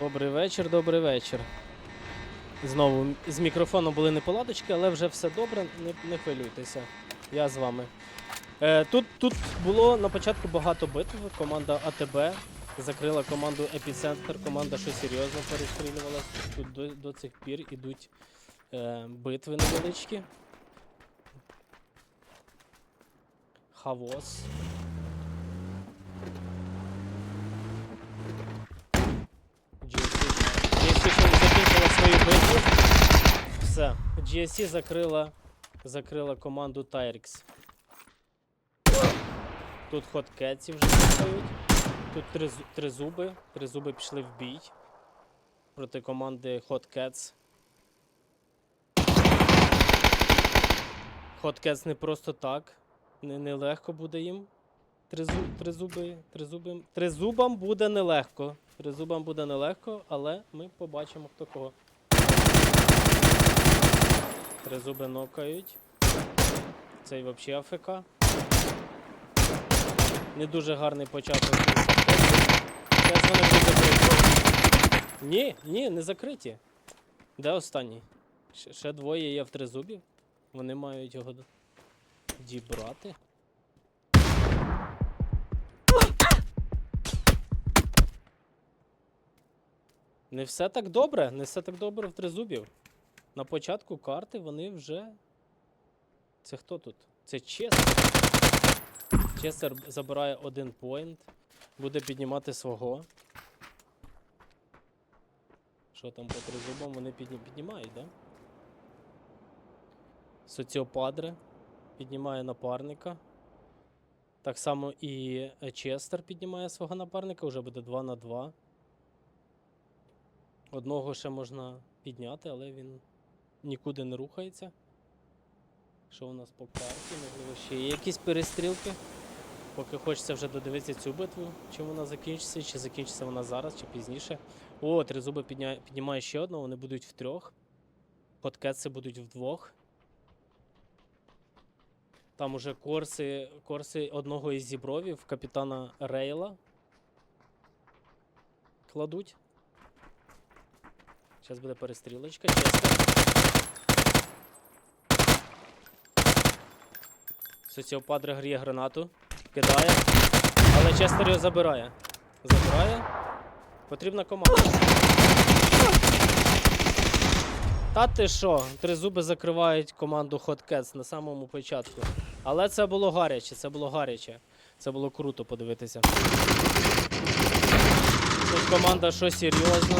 Добрий вечір, добрий вечір. Знову з мікрофоном були неполадочки, але вже все добре, не, не хвилюйтеся. Я з вами. Е, тут, тут було на початку багато битв. Команда АТБ закрила команду Епіцентр, команда що серйозно перестрілювалась. Тут до, до цих пір ідуть е, битви невеличкі. Хавос. GSC GSC ще не закінчила свою битву. Все. GSC закрила, закрила команду Tyrix. Тут хоткетці вже стають. Тут три, три зуби. Три зуби пішли в бій проти команди Hotcats. Hotcats не просто так. Не, нелегко буде їм. Тризу, тризуби, тризуби, тризубам буде нелегко. Тризубам буде нелегко, але ми побачимо хто кого. Тризуби нокають. Цей взагалі АФК. Не дуже гарний початок. Зараз вони будуть закриті. Ні, ні, не закриті. Де останній? Ще, ще двоє є в тризубі. Вони мають його дібрати. Не все так добре, не все так добре в тризубів. На початку карти вони вже. Це хто тут? Це Честер. Честер забирає один поінт. Буде піднімати свого. Що там по тризубам вони підні... піднімають, да? Соціопадре піднімає напарника. Так само і е, Честер піднімає свого напарника, вже буде 2 на 2. Одного ще можна підняти, але він нікуди не рухається. Що у нас по карті? Можливо, ще є якісь перестрілки. Поки хочеться вже додивитися цю битву, чи вона закінчиться, чи закінчиться вона зараз, чи пізніше. О, тризуби підня... піднімає ще одного, вони будуть в трьох. Подкетси будуть вдвох. Там уже корси, корси одного із зібровів, капітана Рейла. Кладуть. Зараз буде перестрілочка, чесно. Соціопадре гріє гранату, кидає, але Честер його забирає. Забирає. Потрібна команда. Та ти що? Три зуби закривають команду Hot Cats на самому початку. Але це було гаряче, це було гаряче. Це було круто подивитися. Тут команда що серйозно.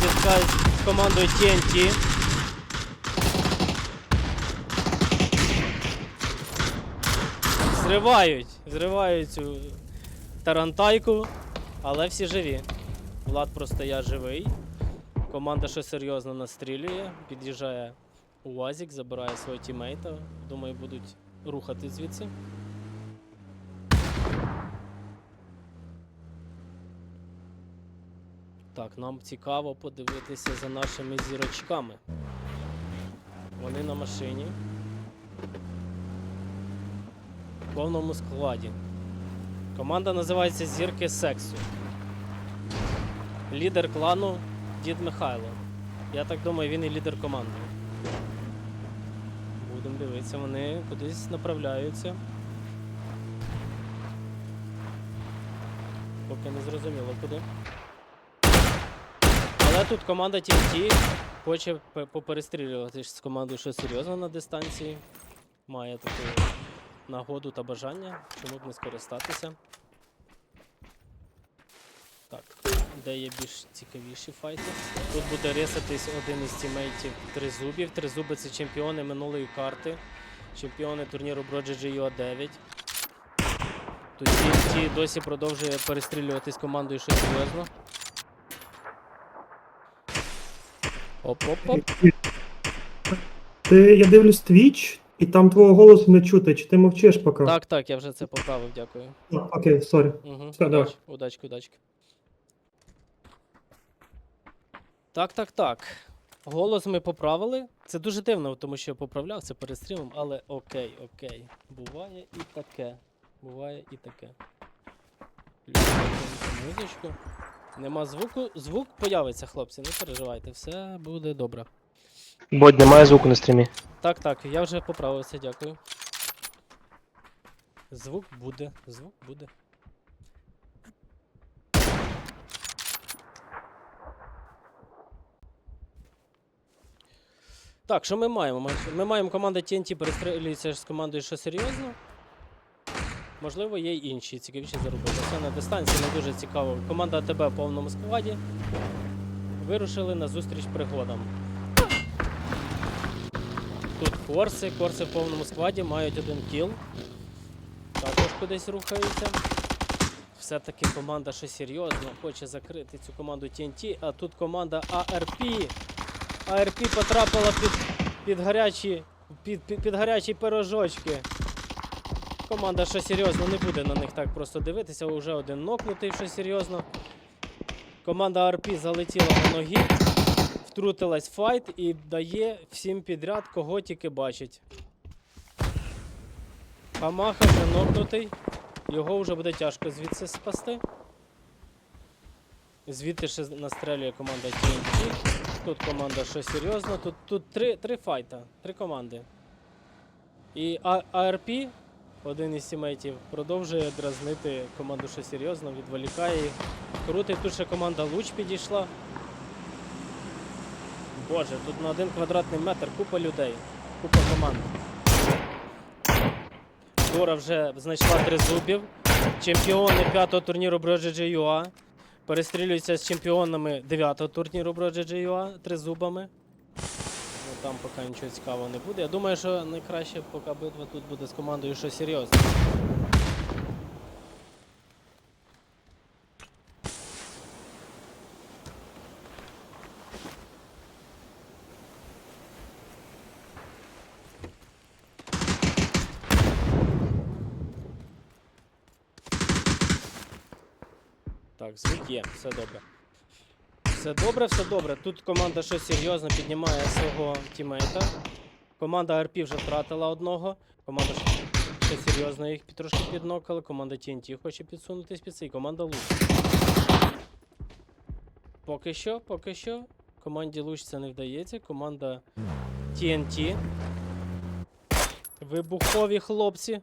Зіткають з командою TNT. Зривають, зривають цю тарантайку, але всі живі. Влад просто я живий. Команда що серйозно настрілює, під'їжджає УАЗик, забирає свого тімейта. Думаю, будуть рухати звідси. Так, нам цікаво подивитися за нашими зірочками. Вони на машині. Повному складі. Команда називається Зірки Сексу. Лідер клану Дід Михайло. Я так думаю, він і лідер команди. Будемо дивитися, вони кудись направляються. Поки не зрозуміло куди. Але тут команда TNT хоче пе- поперестрілювати з командою що серйозно на дистанції. Має таку нагоду та бажання, чому б не скористатися. Так, де є більш цікавіші файти. Тут буде ресатись один із тімейтів Тризубів. Тризуби це чемпіони минулої карти. Чемпіони турніру Brogy GO 9. Тут TNT досі продовжує перестрілюватись командою що серйозно. Оп-оп-оп. Ти, я дивлюсь Twitch, і там твого голосу не чути, чи ти мовчиш поки? Так, так, я вже це поправив, дякую. Окей, сорі. Угу. Все, давай. Удач, удачки, удачки. Так, так, так. Голос ми поправили. Це дуже дивно, тому що я поправляв це перед стрімом, але окей, окей. Буває і таке. Буває і таке. Музичку. Нема звуку. Звук появиться, хлопці, не переживайте, все буде добре. Бодь, немає звуку на стрімі. Так, так, я вже поправився, дякую. Звук буде, звук буде. Так, що ми маємо? Ми- маємо команда TNT перестрілюється з командою, що серйозно. Можливо, є й інші цікавіші заробити. Це на дистанції не дуже цікаво. Команда АТБ в повному складі. Вирушили на зустріч пригодам. Тут корси, корси в повному складі мають один кіл. Також кудись рухаються. Все-таки команда ще серйозно хоче закрити цю команду TNT, а тут команда ARP. ARP потрапила під, під гарячі. Під, під, під гарячі пирожочки. Команда що серйозно не буде на них так просто дивитися. Уже один нокнутий, що серйозно. Команда ARP залетіла на ноги втрутилась файт і дає всім підряд, кого тільки бачить. Хамаха вже нокнутий. Його вже буде тяжко звідси спасти. Звідти ще настрелює команда TNT. Тут команда що серйозно. Тут, тут три, три файта, три команди. І АРП, один із сімейтів, продовжує дразнити команду що серйозно, відволікає їх. Крутить, тут ще команда Луч підійшла. Боже, тут на один квадратний метр купа людей, купа команд. Дора вже знайшла три зубів. Чемпіони п'ятого турніру BroGG.ua перестрілюються з чемпіонами дев'ятого турніру BroGG.ua тризубами. Ну, там поки нічого цікавого не буде. Я думаю, що найкраще поки битва тут буде з командою, що серйозно. Так, звук є, все добре. Все добре, все добре. Тут команда щось серйозно піднімає свого тімейта. Команда РП вже втратила одного. Команда ще- серйозно їх трошки піднокали. Команда TNT хоче підсунутись під цей. Команда Луч. Поки що, поки що. Команді Луч це не вдається. Команда TNT. Вибухові хлопці.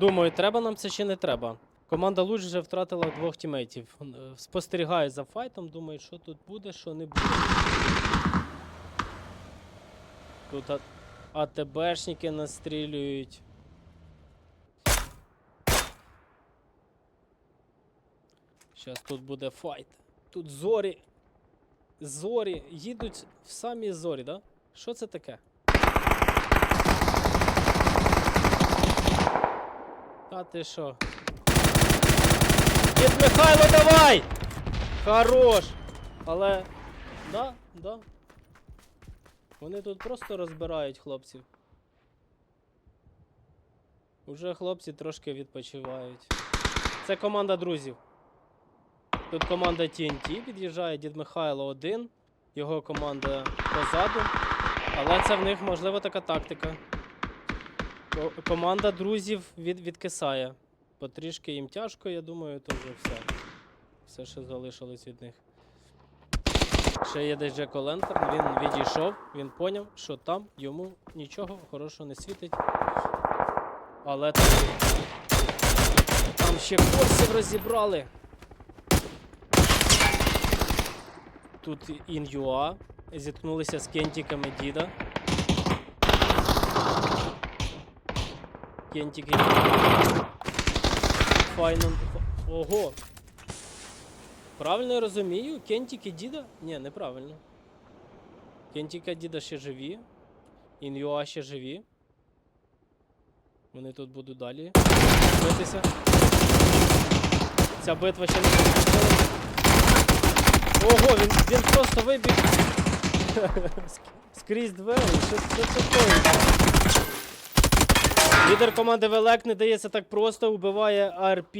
Думаю, треба нам це чи не треба. Команда Луч вже втратила двох тімейтів. Е, Спостерігають за файтом, думають, що тут буде, що не буде. Тут а- АТБшники настрілюють. Зараз тут буде файт. Тут зорі. Зорі. Їдуть в самі зорі, да? Що це таке? Та ти що? Дід Михайло, давай! Хорош! Але. Да, да. Вони тут просто розбирають хлопців. Уже хлопці трошки відпочивають. Це команда друзів. Тут команда TNT під'їжджає, дід Михайло один, його команда позаду. Але це в них можливо така тактика. Команда друзів від, відкисає. Потрішки їм тяжко, я думаю, то вже все. Все, що залишилось від них. Ще є десь Джеко Лентер, він відійшов, він поняв, що там йому нічого хорошого не світить. Але там, ще корсів розібрали. Тут Ін'юа зіткнулися з кентіками діда. Кентики. Файно. Ого. Правильно я розумію? Кентики діда? Ні, неправильно. Кентіка діда ще живі. Ін'юа ще живі. Вони тут будуть далі битися. Ця битва ще не закінчилась. Ого, він, він просто вибіг. Скрізь двері. Що, це коїться? Лідер команди Велек не дається так просто, вбиває АРП,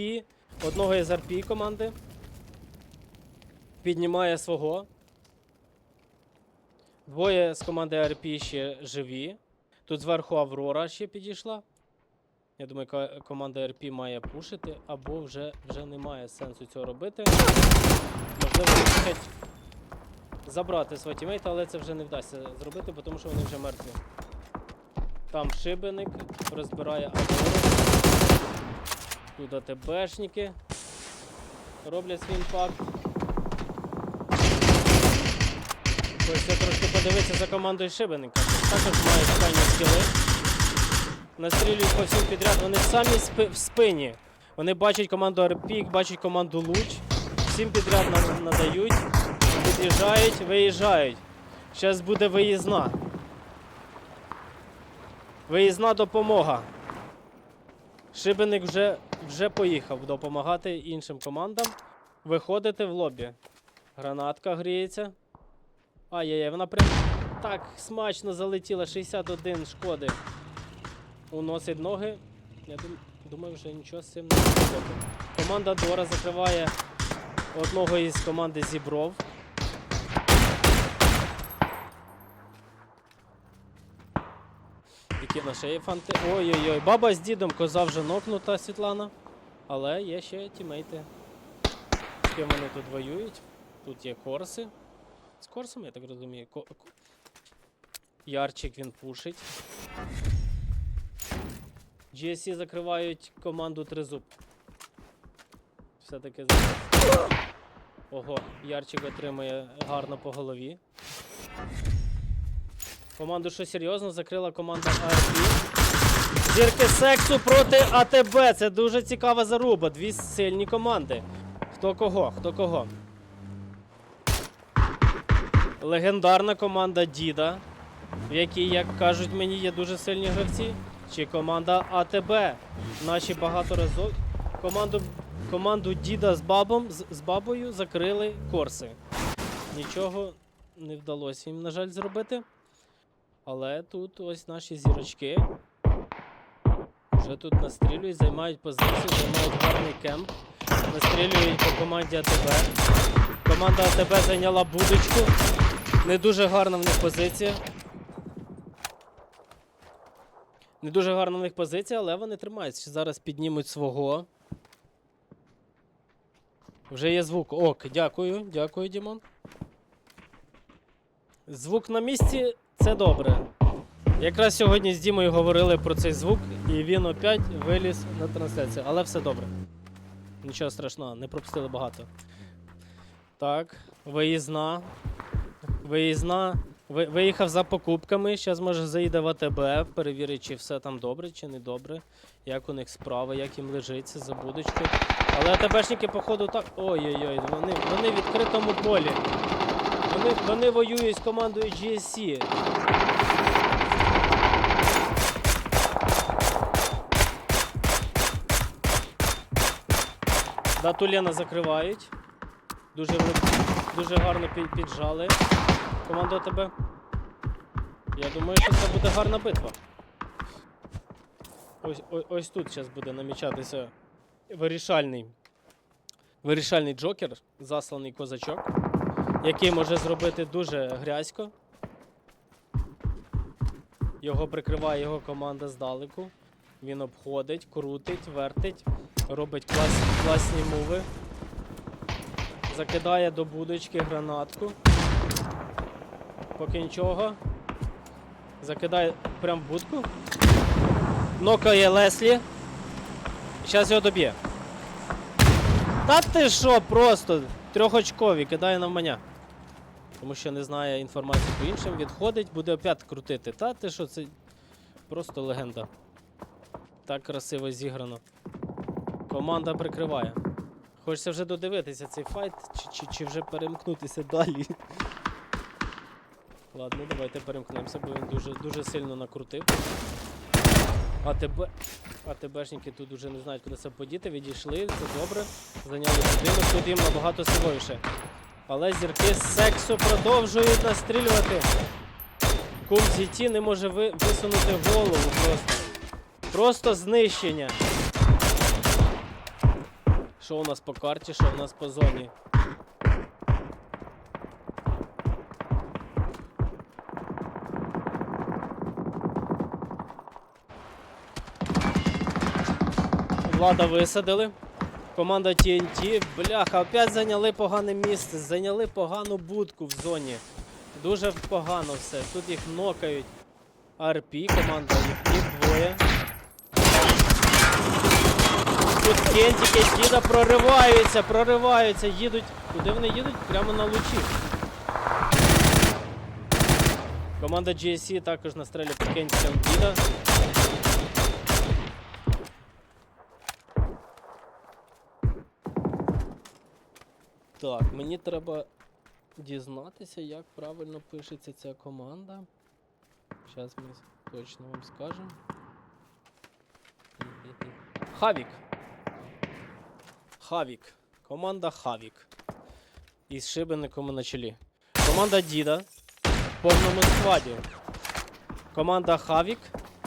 одного із АРП команди. Піднімає свого. Двоє з команди АРП ще живі. Тут зверху Аврора ще підійшла. Я думаю, команда РП має пушити, або вже, вже немає сенсу цього робити. Можливо, забрати свого тімейта, але це вже не вдасться зробити, тому що вони вже мертві. Там шибеник розбирає Аврору. Тут АТБшники роблять свій імпакт. Хочеться трошки подивитися за командою Шибеника. Також мають крайні скіли. Настрілюють по всім підряд. Вони самі спи- в спині. Вони бачать команду Арпік, бачать команду Луч. Всім підряд надають. Під'їжджають, виїжджають. Зараз буде виїзна. Виїзна допомога. Шибеник вже, вже поїхав допомагати іншим командам. Виходити в лобі. Гранатка гріється. Ай-яй-яй, вона прям так смачно залетіла. 61 шкоди. Уносить ноги. Я дум, думаю, вже нічого з цим не зробити. Команда Дора закриває одного із команди Зібров. Нас ще є. Ой-ой-ой, баба з дідом коза вже нокнута Світлана. Але є ще тімейти. З ким вони тут воюють. Тут є корси. З корсом, я так розумію. Ко- ко- Ярчик він пушить. GSC закривають команду Тризуб. Все-таки за- Ого, Ярчик отримує гарно по голові. Команду що серйозно закрила команда АРП. Зірки сексу проти АТБ. Це дуже цікава заруба. Дві сильні команди. Хто кого? Хто кого? Легендарна команда Діда, в якій, як кажуть мені, є дуже сильні гравці. Чи команда АТБ. Наші багаторазові. Команду, команду Діда з бабом з, з бабою закрили корси. Нічого не вдалося їм, на жаль, зробити. Але тут ось наші зірочки. Вже тут настрілюють, займають позицію, займають гарний кемп. Настрілюють по команді АТБ. Команда АТБ зайняла будочку. Не дуже гарна в них позиція. Не дуже гарна в них позиція, але вони тримаються. Зараз піднімуть свого. Вже є звук. Ок, дякую, дякую, Дімон. Звук на місці це добре. Якраз сьогодні з Дімою говорили про цей звук, і він опять виліз на трансляцію. Але все добре. Нічого страшного, не пропустили багато. Так, виїзна. Виїзна. Ви, виїхав за покупками. Зараз може заїде в АТБ, перевірить, чи все там добре, чи не добре. Як у них справа, як їм лежиться за будочкою. Але АТБшники, походу, так. Ой-ой-ой, вони, вони в відкритому полі. Вони, вони воюють з командою GSC. Да, Тулена закривають. Дуже, дуже гарно піджали. Команда ОТБ. Я думаю, що це буде гарна битва. Ось, ось, ось тут зараз буде намічатися вирішальний. Вирішальний джокер, засланий козачок, який може зробити дуже грязько. Його прикриває його команда здалеку. Він обходить, крутить, вертить, робить клас, класні муви. Закидає до будочки гранатку. Поки нічого. Закидає прям в будку. Нокає Леслі. Зараз його доб'є. Та ти що, просто трьохочкові, кидає навмання. Тому що не знає інформації по іншим, відходить, буде опять крутити. Та ти що, це просто легенда. Так красиво зіграно. Команда прикриває. Хочеться вже додивитися цей файт, чи, чи, чи вже перемкнутися далі. Ладно, давайте перемкнемося, бо він дуже, дуже сильно накрутив. АТБ. АТБшники тут уже не знають, куди себе подіти, відійшли, це добре. Зайняли будинок, тут їм набагато силовіше. Але зірки з сексу продовжують настрілювати. Кум ZT не може ви, висунути голову просто. Просто знищення. Що у нас по карті, що у нас по зоні? Влада висадили. Команда TNT. Бляха, опять зайняли погане місце. Зайняли погану будку в зоні. Дуже погано все. Тут їх нокають. РП, команда їх двоє. Тут кентики діда прориваються, прориваються, їдуть. Куди вони їдуть? Прямо на лучі. Команда GSC також настрелює по кентикам діда. Так, мені треба дізнатися, як правильно пишеться ця команда. Зараз ми точно вам скажемо. Хавік. Хавік. Команда Хавік. Із шибеником на чолі. Команда Діда в повному складі. Команда Хавік.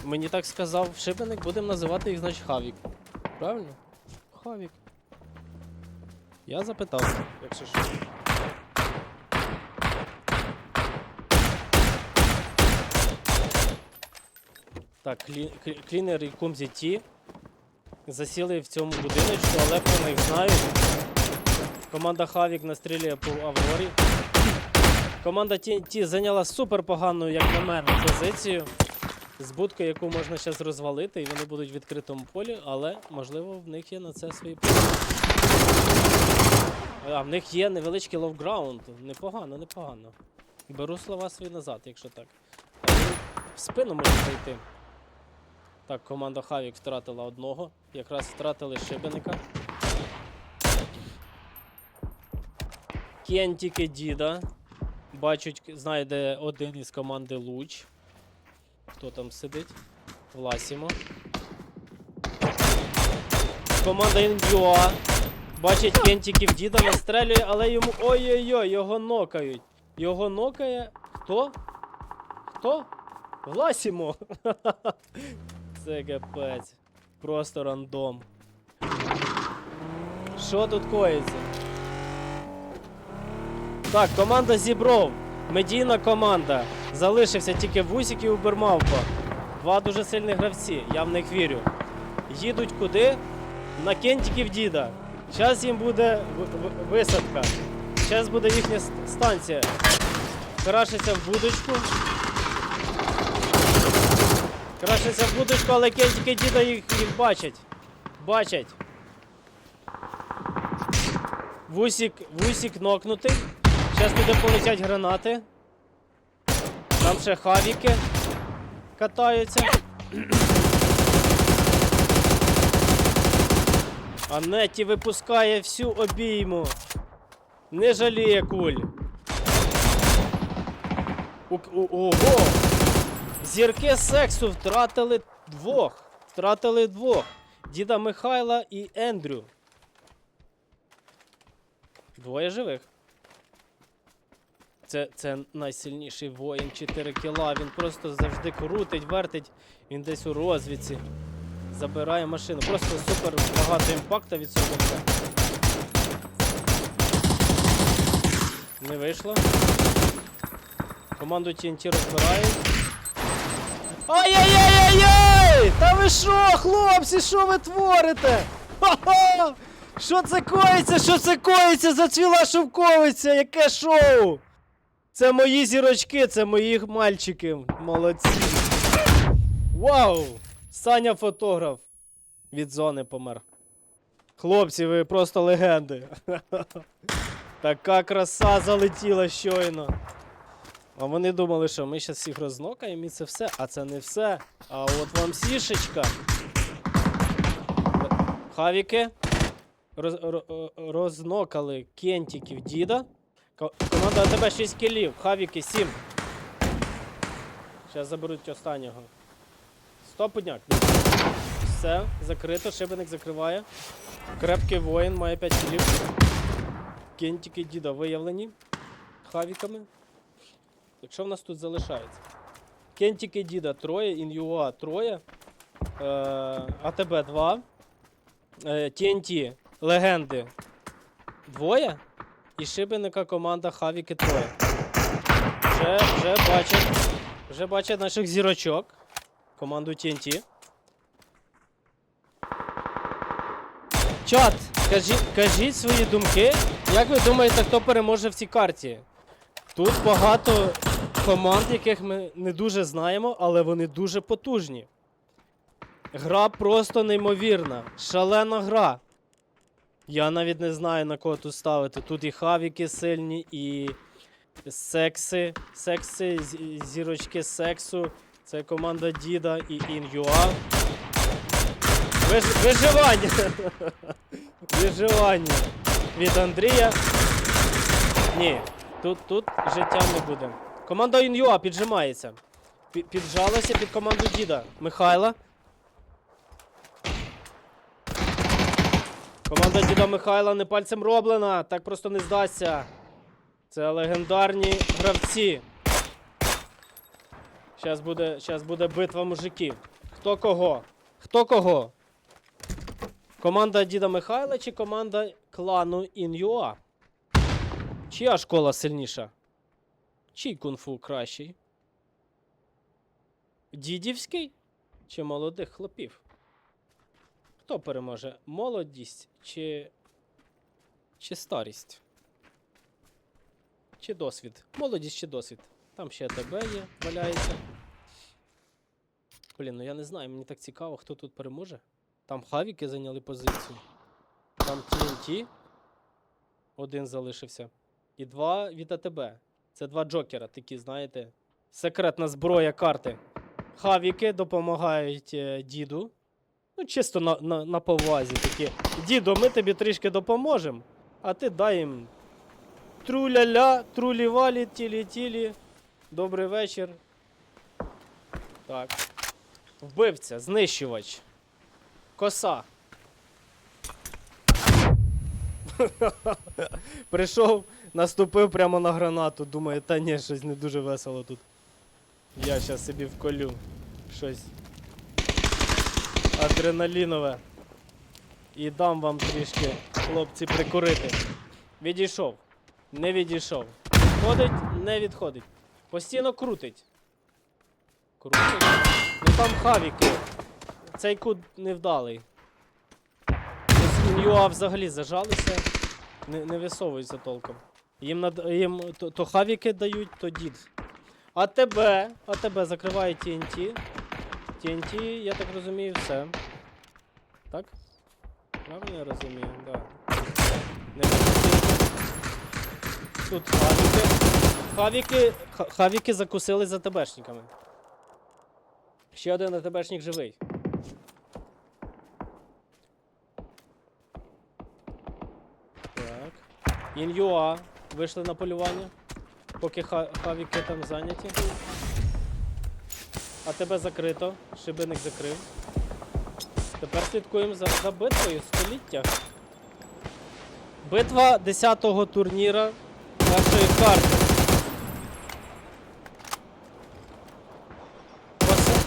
Мені так сказав шибеник, будемо називати їх, значить, Хавік. Правильно? Хавік. Я запитав, якщо що. Так, клі, клі, клінер і Кумзі Ті засіли в цьому будиночку, але про них знають. Команда Хавік настрілює по Аврорі. Команда Ті, зайняла супер погану, як на мене, позицію. З будкою, яку можна зараз розвалити, і вони будуть в відкритому полі, але можливо в них є на це свої плани. А в них є невеличкий ловграунд. Непогано, непогано. Беру слова свої назад, якщо так. В спину може зайти. Так, команда Хавік втратила одного. Якраз втратили шибеника. Кентіки Діда. Бачуть, знає, де один із команди Луч. Хто там сидить? Власімо. Команда Інбюа. Бачить кентиків діда, настрелює, але йому. Ой-ой-ой, його нокають. Його нокає. Хто? Хто? Власімо. Це капець. Просто рандом. Що тут коїться? Так, команда Зібров. Медійна команда. Залишився тільки Вусік і Убермавпа. Два дуже сильні гравці, я в них вірю. Їдуть куди? На кентиків діда. Зараз їм буде висадка. Зараз буде їхня станція. Крашиться в будочку. Крашиться в будочку, але кентики діда їх, їх бачать. Бачать. Вусік, вусік нокнутий. Зараз туди полетять гранати. Там ще хавіки катаються. А Неті випускає всю обійму. Не жаліє куль. У, у, ого! Зірки сексу втратили двох. Втратили двох. Діда Михайла і Ендрю. Двоє живих. Це, це найсильніший воїн 4 кіла. Він просто завжди крутить, вертить. Він десь у розвідці. Забирає машину. Просто супер багато імпакта від цього. Не вийшло. Команду TNT розбирають. Ай-яй-яй-яй-яй! Та ви що, хлопці, що ви творите? Ха-ха! Що це коїться? Що це коїться? Зацвіла шовковиця, яке шоу! Це мої зірочки, це мої мальчики. Молодці. Вау! Саня фотограф. Від зони помер. Хлопці, ви просто легенди. Така краса залетіла щойно. А вони думали, що ми зараз всіх рознокаємо і це все. А це не все. А от вам сішечка. Хавіки. Роз, ро- рознокали кентиків діда. Ко- Команда АТБ 6 кілів, хавіки 7. Зараз заберуть останнього. Стопудняк. Все, закрито, шибеник закриває. Крепкий воїн має 5 кілів. Кентики діда виявлені хавіками. Так що в нас тут залишається? Кентики діда троє, Ін'юа троє. Е, АТБ 2. Е, TNT легенди двоє. І шибеника команда Хавіки троє. Вже, вже бачать. Вже бачать наших зірочок. Команду TNT. Чат, кажіть, кажіть свої думки. Як ви думаєте, хто переможе в цій карті? Тут багато команд, яких ми не дуже знаємо, але вони дуже потужні. Гра просто неймовірна. Шалена гра. Я навіть не знаю на кого тут ставити. Тут і хавіки сильні, і секси. Секси, зірочки сексу. Це команда Діда і Ін'юа. Виж, виживання. Виживання. Від Андрія. Ні, тут, тут життя не буде. Команда Ін'юа піджимається. Пі- Піджалася під команду Діда. Михайла. Команда Діда Михайла не пальцем роблена, так просто не здасться. Це легендарні гравці. Зараз буде, щас буде битва мужиків. Хто кого? Хто кого? Команда Діда Михайла чи команда клану Ін'юа? Чия школа сильніша? Чий кунг-фу кращий? Дідівський чи молодих хлопів? Хто переможе? Молодість чи. чи старість? Чи досвід? Молодість чи досвід? Там ще ТБ є, валяється. Блін, ну я не знаю, мені так цікаво, хто тут переможе. Там хавіки зайняли позицію. Там TNT. Один залишився. І два від АТБ. Це два джокера, такі, знаєте. Секретна зброя карти. Хавіки допомагають е, діду. Ну, чисто на, на, на повазі такі. Дідо, ми тобі трішки допоможемо, а ти дай їм тру-ля-ля, тілі-тілі. Добрий вечір. Так. Вбивця, знищувач. Коса. Прийшов, наступив прямо на гранату. Думає, та ні, щось не дуже весело тут. Я щас собі вколю. Щось. Адреналінове. І дам вам трішки, хлопці, прикурити. Відійшов. Не відійшов. Відходить, не відходить. Постійно крутить. Крутить. Ну там хавіки. Цей кут невдалий. Ін'юа взагалі зажалися, не, не висовуються толком. Їм, над, їм то, то хавіки дають, то дід. А тебе, а тебе закриває TNT. TNT, я так розумію, все. Так? Правильно я розумію, так. Да. Не. Тут хавіки. Хавіки, хавіки закусили за ТБшниками. Ще один АТБшник живий. Так. Ін'юа вийшли на полювання. Поки ха- хавіки там зайняті. А тебе закрито. Шибеник закрив. Тепер слідкуємо за, за битвою століття. Битва 10-го турніра нашої карти. Коса.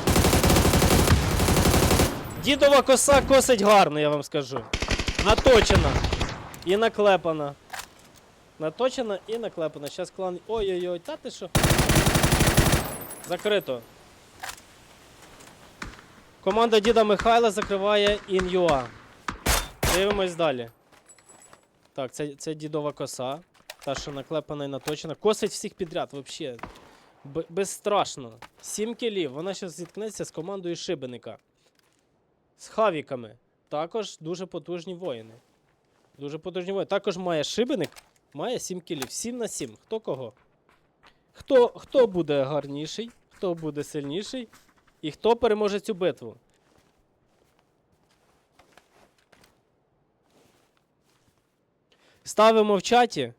Дідова коса косить гарно, я вам скажу. Наточена. І наклепана. Наточена і наклепана. Щас клан. Ой-ой-ой, та ти що? Закрито. Команда діда Михайла закриває Ін'юа. Дивимось далі. Так, це, це дідова коса. Та, що наклепана і наточена. Косить всіх підряд, взагалі. Безстрашно. Сім кілів. Вона зараз зіткнеться з командою Шибеника. З хавіками. Також дуже потужні воїни. Дуже потужні воїни. Також має шибеник, має 7 кілів. 7 на 7. Хто кого? Хто, хто буде гарніший, хто буде сильніший і хто переможе цю битву? Ставимо в чаті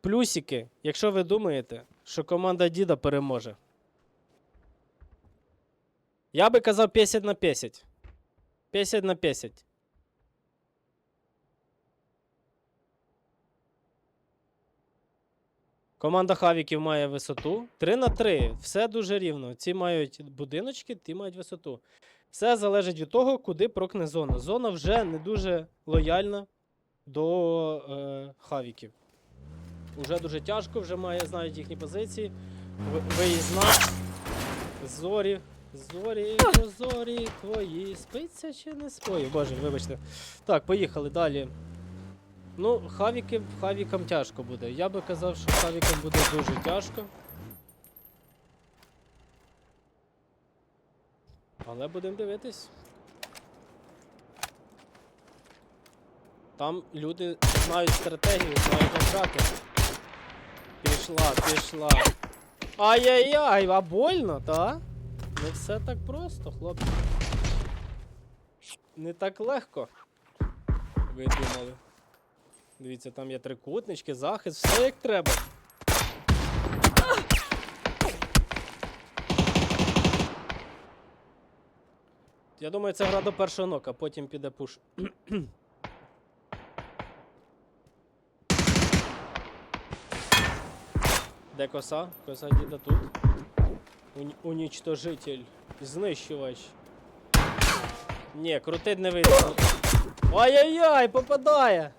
плюсики, якщо ви думаєте, що команда Діда переможе. Я би казав 50 на 50. 50 на 50. Команда Хавіків має висоту. 3 на 3. Все дуже рівно. Ці мають будиночки, ті мають висоту. Все залежить від того, куди прокне зона. Зона вже не дуже лояльна до е, хавіків. Уже дуже тяжко, вже має, знають їхні позиції. Ви- Виїзна. Зорі. Зорі, зорі твої, спиться чи не спою? Боже, вибачте. Так, поїхали далі. Ну, хавіки, хавікам тяжко буде. Я би казав, що хавікам буде дуже тяжко. Але будемо дивитись. Там люди знають стратегію, знають грати. Пішла, пішла. Ай-яй-яй, а больно, та? Не все так просто, хлопці. Не так легко. Ви думали. Дивіться, там є трикутнички, захист, все як треба. Я думаю, це гра до першого нока, потім піде пуш. Де коса? Коса діда тут. Уні- Унічтожитель. Знищувач. Ні, крутить не вийде. Ай-яй-яй, попадає!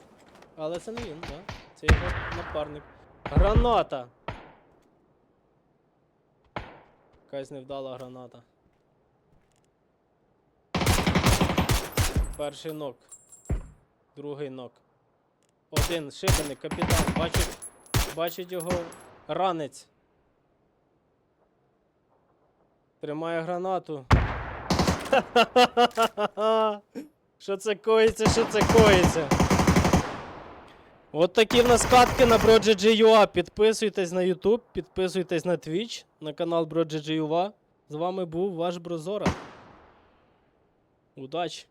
Але це не він, так? Це його напарник. Граната! Якась невдала граната. Перший нок. Другий нок. Один шибений капітан. Бачить, бачить його ранець. Тримає гранату. Що це коїться, що це коїться? От такі в нас катки на BroGG.ua. Підписуйтесь на YouTube, підписуйтесь на Twitch, на канал BroGG.ua. З вами був ваш Брозора. Удачі!